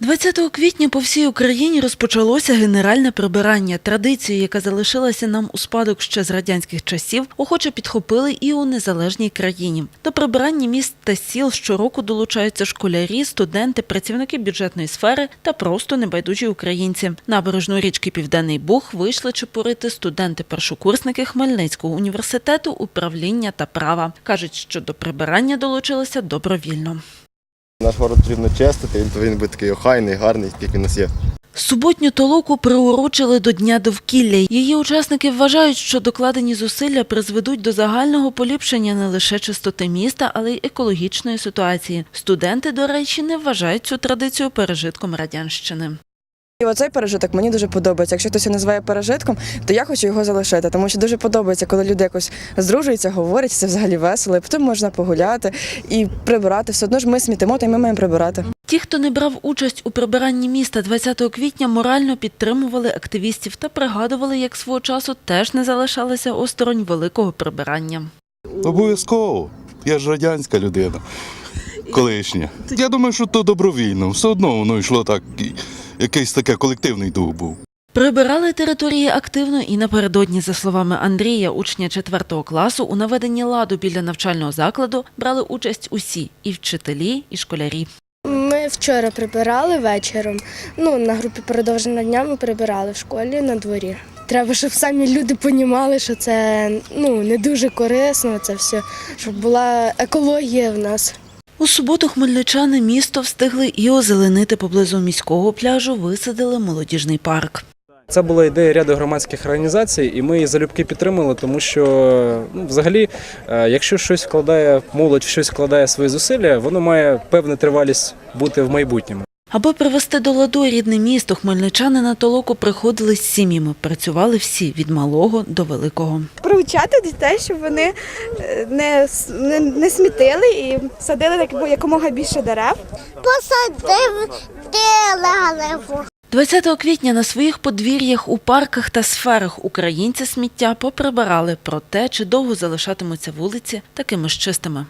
20 квітня по всій Україні розпочалося генеральне прибирання. Традицію, яка залишилася нам у спадок ще з радянських часів, охоче підхопили і у незалежній країні. До прибирання міст та сіл щороку долучаються школярі, студенти, працівники бюджетної сфери та просто небайдужі українці. Набережну річки Південний Буг вийшли чепурити студенти-першокурсники Хмельницького університету управління та права. кажуть, що до прибирання долучилися добровільно. Наш город потрібно чистити, він повинен бути такий охайний, гарний, як він нас є. Суботню толоку приурочили до Дня довкілля. Її учасники вважають, що докладені зусилля призведуть до загального поліпшення не лише чистоти міста, але й екологічної ситуації. Студенти, до речі, не вважають цю традицію пережитком радянщини. І оцей пережиток мені дуже подобається. Якщо хтось його називає пережитком, то я хочу його залишити, тому що дуже подобається, коли люди якось здружуються, говорять, це взагалі весело. І потім можна погуляти і прибирати. Все одно ж ми смітимо, та й ми маємо прибирати. Ті, хто не брав участь у прибиранні міста 20 квітня, морально підтримували активістів та пригадували, як свого часу теж не залишалися осторонь великого прибирання. Обов'язково. Я ж радянська людина. Колишня. Я думаю, що то добровільно. Все одно воно йшло так, якийсь таке колективний дух був. Прибирали території активно і напередодні, за словами Андрія, учня 4 класу, у наведенні ладу біля навчального закладу брали участь усі – і вчителі, і школярі. Ми вчора прибирали вечором. Ну, на групі продовження дня ми прибирали в школі на дворі. Треба, щоб самі люди понімали, що це ну, не дуже корисно, це все, щоб була екологія в нас. У суботу хмельничани місто встигли і озеленити поблизу міського пляжу, висадили молодіжний парк. Це була ідея ряду громадських організацій, і ми її залюбки підтримали, тому що ну, взагалі, е, якщо щось вкладає молодь, щось вкладає свої зусилля, воно має певну тривалість бути в майбутньому. Аби привести до ладу рідне місто, хмельничани на толоку приходили з сім'ями. Працювали всі від малого до великого. Привчати дітей, щоб вони е, не, не, не смітили і садили як- якомога більше дерев. посадив дерево. 20 квітня на своїх подвір'ях у парках та сферах українці сміття поприбирали. Проте, чи довго залишатимуться вулиці такими ж чистими.